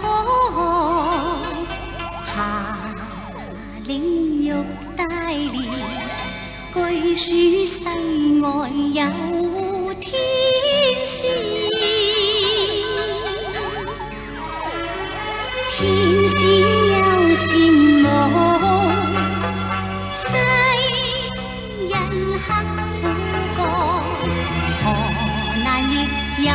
可下炼玉大莲，巨树世外有天仙，天仙有仙母，世人刻苦干，何难亦有。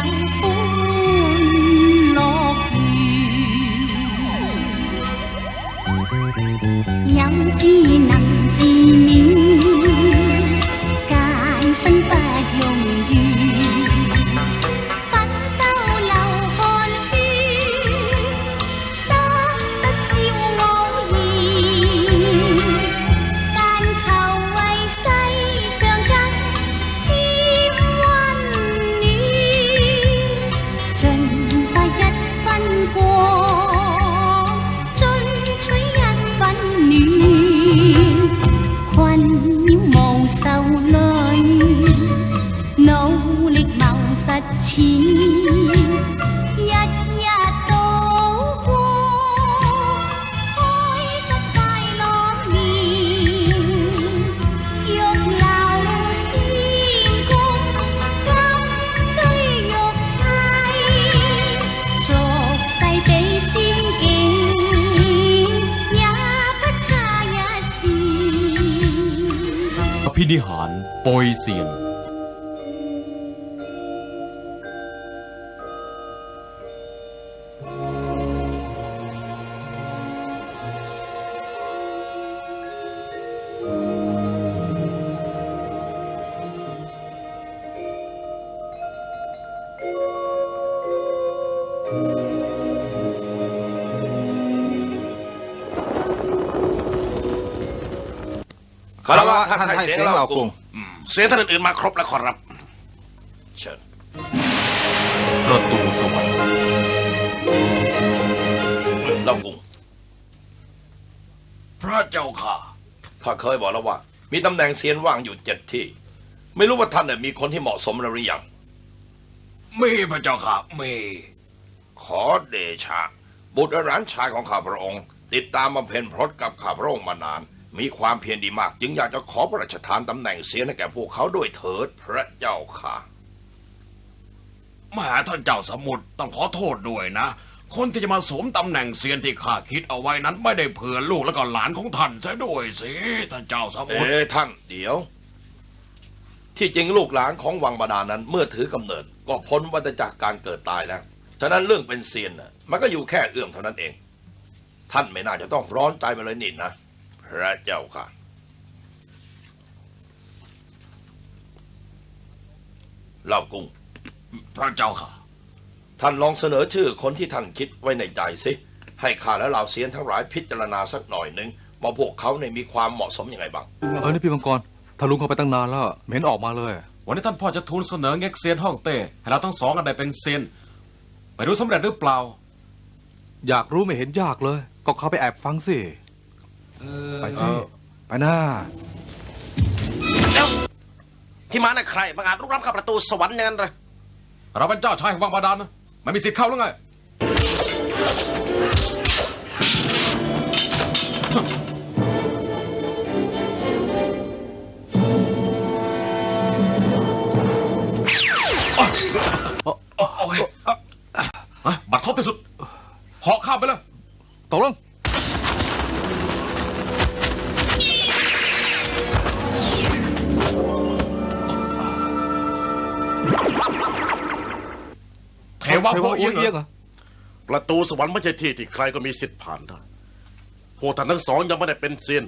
ภินิหารโปรยเซียน คารวะท่านท่านให้ให้เสียงเสียงเราเรากกรุรุงงอืมเสียงท่านอื่นๆมาครบแล้วขอรับ เชิญประตูสวรรค์เรากรุงพระเจ้าค่ะข้าเคยบอกแล้วว่า มีตำแหน่งเซียนว่างอยู่เจ็ดที่ ไม่รู้ว่าท่านเนี่ยมีคนที่เหมาะสมแล้วหรือยังมีพระเจ้าค่ะมีขอเดชะ บุตรและหลานชายของข้าพระองค์ ติดตามบำเพ็ญพรตกับข้าพระองค์มานาน มีความเพียรดีมาก จึงอยากจะขอพระราชทานตำแหน่งเสียนให้แก่พวกเขาด้วยเถิดพระเจ้าค่ะมหาท่านเจ้าสมุทรต้องขอโทษด้วยนะ คนที่จะมาสวมตำแหน่งเซียนที่ข้าคิดเอาไว้นั้นไม่ได้เผื่อลูกแล้วก็หลานของท่านซะด้วยสิท่านเจ้าสมุทรเอ๊ะท่านเดี๋ยว ที่จริงลูกหลานของวังบาดาลนั้น เมื่อถือกำเนิด ก็พ้นวัฏจักรการเกิดตายแล้วฉะนั้นเรื่องเป็นเซียนน่ะมันก็อยู่แค่เอื้อมเท่านั้นเอง ท่านไม่น่าจะต้องร้อนใจมาเลยนิดนะ พระเจ้าค่ะ เล่ากุ้ง พระเจ้าค่ะ ท่านลองเสนอชื่อคนที่ท่านคิดไว้ในใจสิ ให้ข้าและเหล่าเซียนทั้งหลายพิจารณาสักหน่อยหนึ่งว่าพวกเขาเนี่ยมีความเหมาะสมยังไงบ้าง เออนี่พี่มังกรถ้าลุงเข้าไปตั้งนานแล้วเหม็นออกมาเลย วันนี้ท่านพ่อจะทูลเสนอเง็กเซียนฮ่องเต้ให้เราทั้งสองกันได้เป็นเซียนไม่รู้สำเร็จหรือเปล่า อยากรู้ไม่เห็นยากเลย ก็เข้าไปแอบฟังสิไป สิ ไปหน้าที่มาน่ะใครบังอาจลุกล้ำเข้าประตูสวรรค์อย่างนั้นเหรอเราเป็นเจ้าชายแห่งวังบาดาลนะไม่มีสิทธิ์เข้าหรือไงอะบัตรซบที่สุดเหาะข้ามไปเลย วะเทโพวะเอีเอียยงงเหรเหรออประตูสวรรค์ไม่ใช่ที่ที่ใครก็มีสิทธิ์ผ่านได้พวกท่านทั้งสองยังไม่ได้เป็นเซียน